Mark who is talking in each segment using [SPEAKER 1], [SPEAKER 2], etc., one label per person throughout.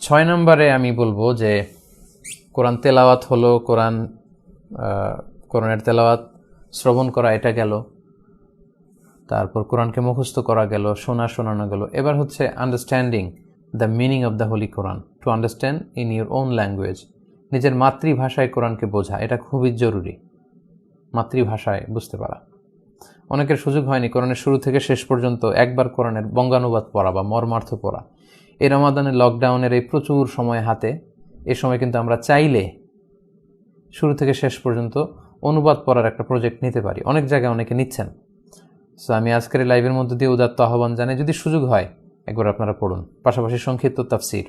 [SPEAKER 1] ছয় নম্বরে আমি বলব যে কোরআন তেলাওয়াত হলো, কোরআন কোরআনের তেলাওয়াত শ্রবণ করা, এটা গেল। তারপর কোরআনকে মুখস্থ করা গেল, শোনা শোনানো গেল। এবার হচ্ছে understanding the meaning of the holy Quran to understand in your own language নিজের মাতৃভাষায় কোরআনকে বোঝা, এটা খুবই জরুরি। মাতৃভাষায়, বুঝতে পারা। অনেকের সুযোগ হয়নি কোরআনের শুরু থেকে শেষ পর্যন্ত একবার কোরআনের বঙ্গানুবাদ পড়া বা মর্মার্থ পড়া। এই রমাদানের লকডাউনের এই প্রচুর সময় হাতে, এ সময় কিন্তু আমরা চাইলে শুরু থেকে শেষ পর্যন্ত অনুবাদ পড়ার একটা প্রজেক্ট নিতে পারি। অনেক জায়গায় অনেকে নিচ্ছেন। সো আমি আজকের লাইভের মধ্যে দিয়ে উদাত্ত আহ্বান জানাই, যদি সুযোগ হয়, একবার আপনারা পড়ুন। পাশাপাশি সংক্ষিপ্ত তাফসির,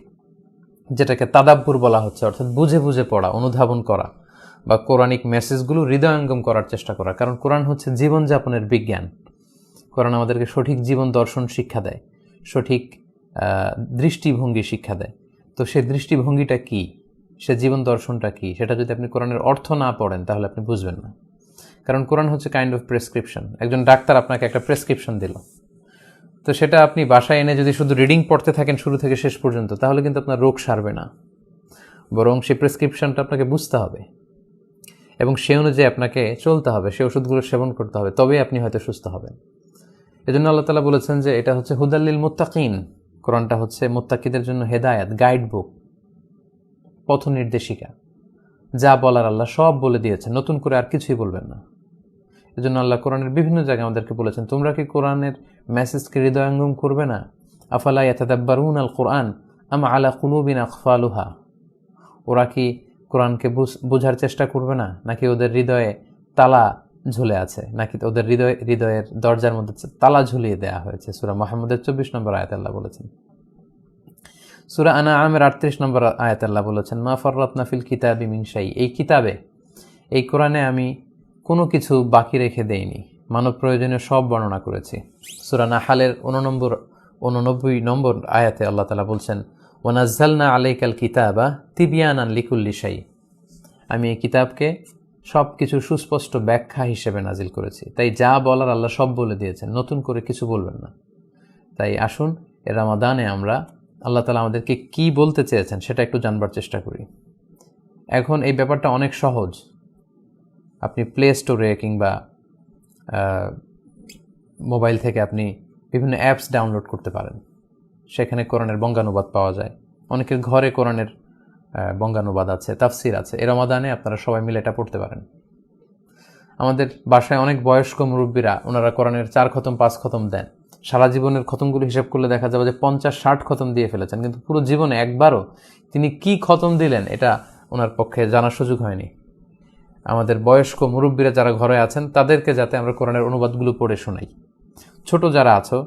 [SPEAKER 1] যেটাকে তাদাব্বুর বলা হচ্ছে, অর্থাৎ বুঝে বুঝে পড়া, অনুধাবন করা, বা কোরআনিক মেসেজগুলো হৃদয়ঙ্গম করার চেষ্টা করা। কারণ কোরআন হচ্ছে জীবনযাপনের বিজ্ঞান। কোরআন আমাদেরকে সঠিক জীবন দর্শন শিক্ষা দেয়। সঠিক দৃষ্টিভঙ্গি শিক্ষা দেয়। তো সে দৃষ্টিভঙ্গিটা কি? সে জীবন দর্শনটা কি? সেটা যদি আপনি কোরআনের অর্থ না পড়েন, তাহলে আপনি বুঝবেন না। কারণ কোরআন হচ্ছে কাইন্ড অফ প্রেসক্রিপশন একজন ডাক্তার আপনাকে একটা প্রেসক্রিপশন দিল। তো সেটা আপনি বাসায় এনে যদি শুধু রিডিং পড়তে থাকেন শুরু থেকে শেষ পর্যন্ত, তাহলে কিন্তু আপনার রোগ সারবে না। বরং সেই প্রেসক্রিপশনটা আপনাকে বুঝতে হবে। এবং সে অনুযায়ী আপনাকে চলতে হবে, সে ওষুধগুলো সেবন করতে হবে, তবেই আপনি হয়তো সুস্থ হবেন। এজন্য আল্লাহ তালা বলেছেন যে এটা হচ্ছে হুদাল্লিল মুত্তাকিন। কোরআনটা হচ্ছে মুত্তাকিদের জন্য হেদায়াত গাইড বুক পথ নির্দেশিকা। যা বলার আল্লাহ সব বলে দিয়েছেন। নতুন করে আর কিছুই বলবেন না। এজন্য আল্লাহ কোরআনের বিভিন্ন জায়গায় আমাদেরকে বলেছেন, তোমরা কি কোরআনের মেসেজকে হৃদয়ঙ্গম করবে না? আফালা ইয়াতাদাব্বারুন আল কোরআন আম আলা কুলুবিন আকফালুহা ওরা কি কোরআনকে বুঝ- বোঝার চেষ্টা করবে না? নাকি ওদের হৃদয়ে তালা ঝুলে আছে। নাকি ওদের হৃদয়, হৃদয়ের দরজার মধ্যে তালা ঝুলিয়ে দেওয়া হয়েছে। সুরা মোহাম্মদের চব্বিশ নম্বর আয়াত আল্লাহ বলেছেন। সুরা আনা আমের আটত্রিশ নম্বর আয়াত আল্লাহ বলেছেন, মা ফররাত নাফিল কিতাবি মিনসাই এই কিতাবে, এই কোরআনে আমি কোনো কিছু বাকি রেখে দেইনি। মানব প্রয়োজনীয় সব বর্ণনা করেছি। সুরা নাহালের উননম্বর উননব্বই নম্বর আয়াতে আল্লাহ তালা বলছেন ওনাজ্জালনা আলাইকাল কিতাবা তিবিয়ানান লিকুল্লি শাই আমি এই কিতাবকে সব কিছু সুস্পষ্ট ব্যাখ্যা হিসেবে নাজিল করেছি। তাই যা বলার আল্লাহ সব বলে দিয়েছেন, নতুন করে কিছু বলবেন না। তাই আসুন, এ রামাদানে আমরা আল্লাহ তালা আমাদেরকে কি বলতে চেয়েছেন সেটা একটু জানবার চেষ্টা করি। এখন এই ব্যাপারটা অনেক সহজ। আপনি প্লে স্টোরে কিংবা মোবাইল থেকে আপনি বিভিন্ন অ্যাপস ডাউনলোড করতে পারেন। সেখানে কোরআনের বঙ্গানুবাদ পাওয়া যায়। অনেকের ঘরে কোরআনের বঙ্গানুবাদ আছে, তাফসির আছে। এ রমাদানে আপনারা সবাই মিলে এটা পড়তে পারেন। আমাদের বাসায় অনেক বয়স্ক মুরব্বীরা, ওনারা কোরআনের চার খতম, পাঁচ খতম দেন। সারা জীবনের খতমগুলো হিসাব করলে দেখা যাবে যে পঞ্চাশ, ষাট খতম দিয়ে ফেলেছেন। কিন্তু পুরো জীবনে একবারও তিনি কি খতম দিলেন, এটা ওনার পক্ষে জানার সুযোগ হয়নি। আমাদের বয়স্ক মুরব্বীরা যারা ঘরে আছেন, তাদেরকে যাতে আমরা কোরআনের অনুবাদগুলো পড়ে শোনাই। ছোট যারা আছো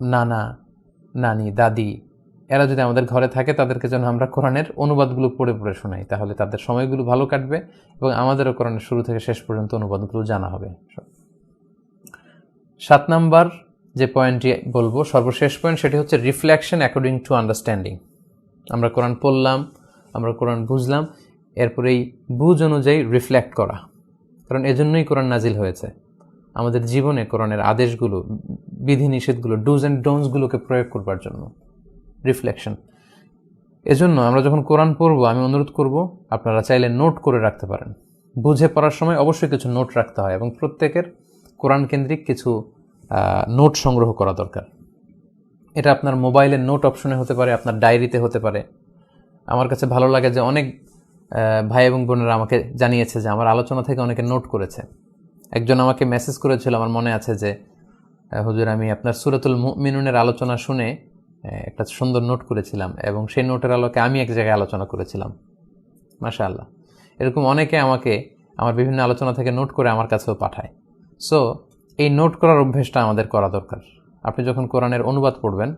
[SPEAKER 1] নানা, নানি, দাদি এরা যদি আমাদের ঘরে থাকে, তাদেরকে যেন আমরা কোরআনের অনুবাদগুলো পড়ে পড়ে শোনাই। তাহলে তাদের সময়গুলো ভালো কাটবে এবং আমাদেরও কোরআনের শুরু থেকে শেষ পর্যন্ত অনুবাদগুলো জানা হবে। সাত নাম্বার যে পয়েন্টটি বলব, সর্বশেষ পয়েন্ট সেটি হচ্ছে রিফ্লেকশন অ্যাকর্ডিং টু আন্ডারস্ট্যান্ডিং আমরা কোরআন পড়লাম, আমরা কোরআন বুঝলাম, এরপরে এই বুঝ অনুযায়ী রিফ্লেক্ট করা। কারণ এজন্যই কোরআন নাজিল হয়েছে। আমাদের জীবনে কোরআনের আদেশগুলো, বিধিনিষেধগুলো ডুজ অ্যান্ড ডোনসগুলোকে প্রয়োগ করবার জন্য। রিফ্লেকশন এজন্য আমরা যখন কোরআন পড়ব, আমি অনুরোধ করব, আপনারা চাইলে নোট করে রাখতে পারেন। বুঝে পড়ার সময় অবশ্যই কিছু নোট রাখতে হয় এবং প্রত্যেকের কোরআন কেন্দ্রিক কিছু নোট সংগ্রহ করা দরকার। এটা আপনার মোবাইলের নোট অপশনে হতে পারে, আপনার ডায়েরিতে হতে পারে। আমার কাছে ভালো লাগে যে অনেক ভাই এবং বোনেরা আমাকে জানিয়েছে যে আমার আলোচনা থেকে অনেকে নোট করেছে। একজন আমাকে মেসেজ করেছিল, আমার মনে আছে যে হুজুর, আমি আপনার সুরাতুল মিনুনের আলোচনা শুনে একটা সুন্দর নোট করেছিলাম এবং সেই নোটের আলোকে আমি এক জায়গায় আলোচনা করেছিলাম। মাশা আল্লাহ এরকম অনেকে আমাকে আমার বিভিন্ন আলোচনা থেকে নোট করে আমার কাছেও পাঠায়। সো এই নোট করার অভ্যেসটা আমাদের করা দরকার। আপনি যখন কোরআনের অনুবাদ পড়বেন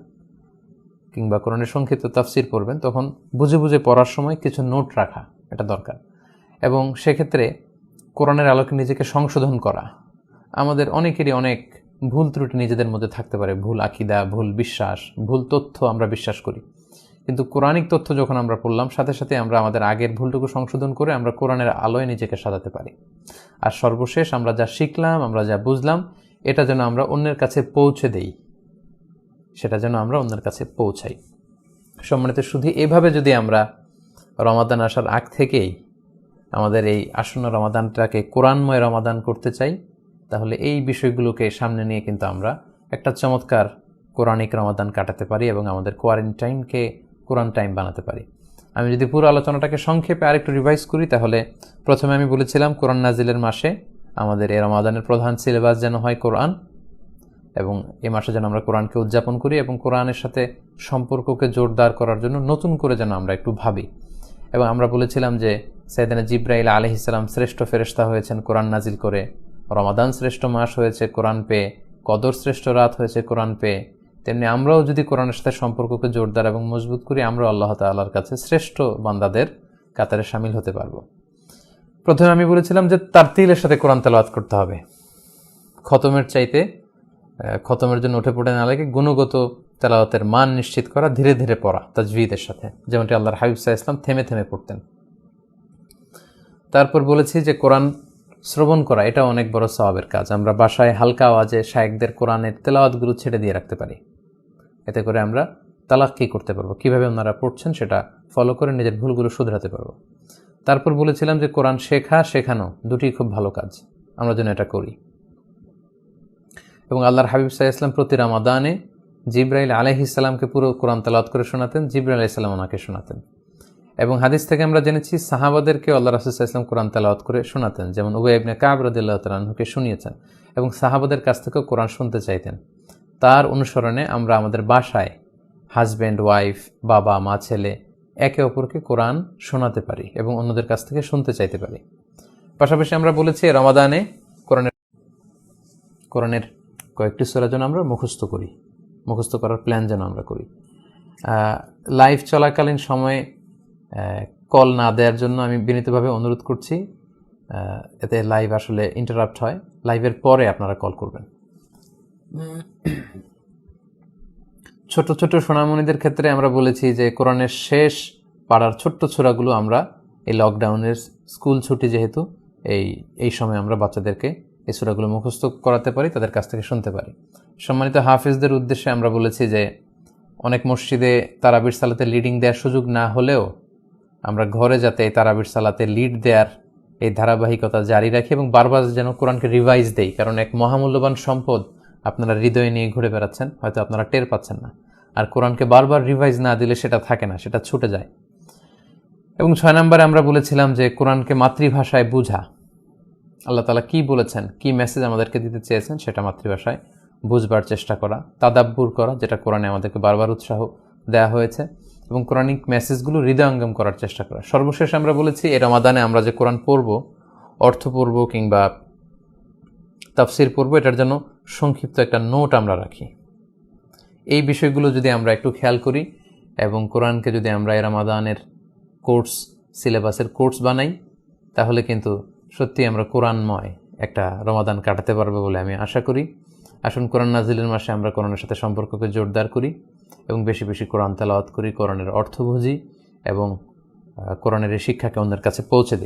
[SPEAKER 1] কিংবা কোরআনের সংক্ষিপ্ত তাফসির পড়বেন, তখন বুঝে বুঝে পড়ার সময় কিছু নোট রাখা এটা দরকার। এবং সেক্ষেত্রে কোরআনের আলোকে নিজেকে সংশোধন করা। আমাদের অনেকেরই অনেক ভুল ত্রুটি নিজেদের মধ্যে থাকতে পারে, ভুল আকিদা, ভুল বিশ্বাস, ভুল তথ্য আমরা বিশ্বাস করি। কিন্তু কোরআনিক তথ্য যখন আমরা পড়লাম, সাথে সাথে আমরা আমাদের আগের ভুলটুকু সংশোধন করে আমরা কোরআনের আলোয় নিজেকে সাজাতে পারি। আর সর্বশেষ আমরা যা শিখলাম, আমরা যা বুঝলাম, এটা যেন আমরা অন্যের কাছে পৌঁছে দেই। সেটা যেন আমরা অন্যের কাছে পৌঁছাই। সম্মানিত, শুধু এভাবে যদি আমরা রমাদান আসার আগ থেকেই আমাদের এই আসন্ন রমাদানটাকে কোরআনময় রমাদান করতে চাই তাহলে এই বিষয়গুলোকে সামনে নিয়ে কিন্তু আমরা একটা চমৎকার কোরআনিক রমাদান কাটাতে পারি এবং আমাদের কোয়ারেন্টাইনকে কোরআন টাইম বানাতে পারি। আমি যদি পুরো আলোচনাটাকে সংক্ষেপে আরেকটু রিভাইজ করি, তাহলে প্রথমে আমি বলেছিলাম, কোরআন নাজিলের মাসে আমাদের এই রমাদানের প্রধান সিলেবাস যেন হয় কোরআন এবং এ মাসে যেন আমরা কোরআনকে উদযাপন করি এবং কোরআনের সাথে সম্পর্ককে জোরদার করার জন্য নতুন করে যেন আমরা একটু ভাবি। এবং আমরা বলেছিলাম যে সৈয়দানা জিব্রাইল আলহিসাল্লাম শ্রেষ্ঠ ফেরেস্তা হয়েছেন কোরআন নাজিল করে। রমাদান শ্রেষ্ঠ মাস হয়েছে, কোরআন পেয়ে কদর শ্রেষ্ঠ রাত হয়েছে, কোরআন পেয়ে তেমনি আমরাও যদি কোরআনের সাথে সম্পর্ককে জোরদার এবং মজবুত করি আমরা আল্লাহ তাল্লাহর কাছে শ্রেষ্ঠ বান্দাদের কাতারে সামিল হতে পারব। প্রথমে আমি বলেছিলাম যে তারতিলের সাথে কোরআন তেলাওয়াত করতে হবে। খতমের চাইতে খতমের জন্য উঠে পড়ে না লাগে, গুণগত তেলাওয়াতের মান নিশ্চিত করা, ধীরে ধীরে পড়া তাজভিদের সাথে, যেমনটি আল্লাহর হাবিব সাহা ইসলাম থেমে থেমে পড়তেন। তারপর বলেছি যে কোরআন শ্রবণ করা, এটা অনেক বড় স্বভাবের কাজ। আমরা বাসায় হালকা আওয়াজে শায়েকদের কোরআনের তেলাওয়াতগুলো ছেড়ে দিয়ে রাখতে পারি। এতে করে আমরা তালাক কী করতে পারব। কীভাবে ওনারা পড়ছেন সেটা ফলো করে নিজের ভুলগুলো শুধরাতে পারব। তারপর বলেছিলাম যে কোরআন শেখা, শেখানো দুটি খুব ভালো কাজ। আমরা যেন এটা করি। এবং আল্লাহর হাবিব সাহা ইসলাম প্রতি রামাদানে জিব্রাইল আলহিসাল্লামকে পুরো কোরআন তালাত করে শোনাতেন, জিব্রাইল আলাইসাল্লাম ওনাকে শোনাতেন। এবং হাদিস থেকে আমরা জেনেছি সাহাবাদেরকে আল্লাহ রাসুল্লাহ ইসলাম কোরআন তেলাওয়াত করে শোনাতেন। যেমন উবে ইবনে কাব রদুল্লাহ শুনিয়েছেন এবং সাহাবাদের কাছ থেকেও কোরআন শুনতে চাইতেন। তার অনুসরণে আমরা আমাদের বাসায় হাজব্যান্ড, ওয়াইফ, বাবা, মা, ছেলে একে অপরকে কোরআন শোনাতে পারি এবং অন্যদের কাছ থেকে শুনতে চাইতে পারি। পাশাপাশি আমরা বলেছি রমাদানে কোরআনের কোরআনের কয়েকটি সোরা যেন আমরা মুখস্থ করি। মুখস্থ করার প্ল্যান যেন আমরা করি। লাইভ চলাকালীন সময়ে কল না দেওয়ার জন্য আমি বিনীতভাবে অনুরোধ করছি। এতে লাইভ আসলে ইন্টারাপ্ট হয়। লাইভের পরে আপনারা কল করবেন। ছোট ছোট সোনামণিদের ক্ষেত্রে আমরা বলেছি যে, কোরআনের শেষ পাড়ার ছোট্ট ছোড়াগুলো আমরা এই লকডাউনের স্কুল ছুটি যেহেতু, এই এই সময় আমরা বাচ্চাদেরকে এই ছোড়াগুলো মুখস্থ করাতে পারি, তাদের কাছ থেকে শুনতে পারি। সম্মানিত হাফিজদের উদ্দেশ্যে আমরা বলেছি যে, অনেক মসজিদে তারাবির সালাতে লিডিং দেওয়ার সুযোগ না হলেও আমরা ঘরে যাতে এই তারাবির সালাতে লিড দেওয়ার এই ধারাবাহিকতা জারি রাখি এবং বারবার যেন কোরআনকে রিভাইজ দেই, কারণ এক মহামূল্যবান সম্পদ আপনারা হৃদয়ে নিয়ে ঘুরে বেড়াচ্ছেন, হয়তো আপনারা টের পাচ্ছেন না। আর কোরআনকে বারবার রিভাইজ না দিলে সেটা থাকে না, সেটা ছুটে যায়। এবং ছয় নম্বরে আমরা বলেছিলাম যে কোরআনকে মাতৃভাষায় বুঝা। আল্লাহ তালা কি বলেছেন, কি মেসেজ আমাদেরকে দিতে চেয়েছেন সেটা মাতৃভাষায় বুঝবার চেষ্টা করা, তাদাব্বুর করা, যেটা কোরআনে আমাদেরকে বারবার উৎসাহ দেওয়া হয়েছে। এবং কোরআনিক মেসেজগুলো হৃদয়ঙ্গম করার চেষ্টা করা। সর্বশেষ আমরা বলেছি, এই রমাদানে আমরা যে কোরআন পড়ব, অর্থ পড়ব কিংবা তাফসির পড়ব, এটার জন্য সংক্ষিপ্ত একটা নোট আমরা রাখি। এই বিষয়গুলো যদি আমরা একটু খেয়াল করি এবং কোরআনকে যদি আমরা এই রমাদানের কোর্স, সিলেবাসের কোর্স বানাই, তাহলে কিন্তু সত্যি আমরা কোরআনময় একটা রমাদান কাটাতে পারব বলে আমি আশা করি। আসুন কোরআন নাজিলের মাসে আমরা কোরআনের সাথে সম্পর্ককে জোরদার করি। এবং বেশি বেশি কোরআন তেলাওয়াত করি, কোরআনের অর্থ বুঝি এবং কোরআনের এই শিক্ষাকে অন্যের কাছে পৌঁছে দিই।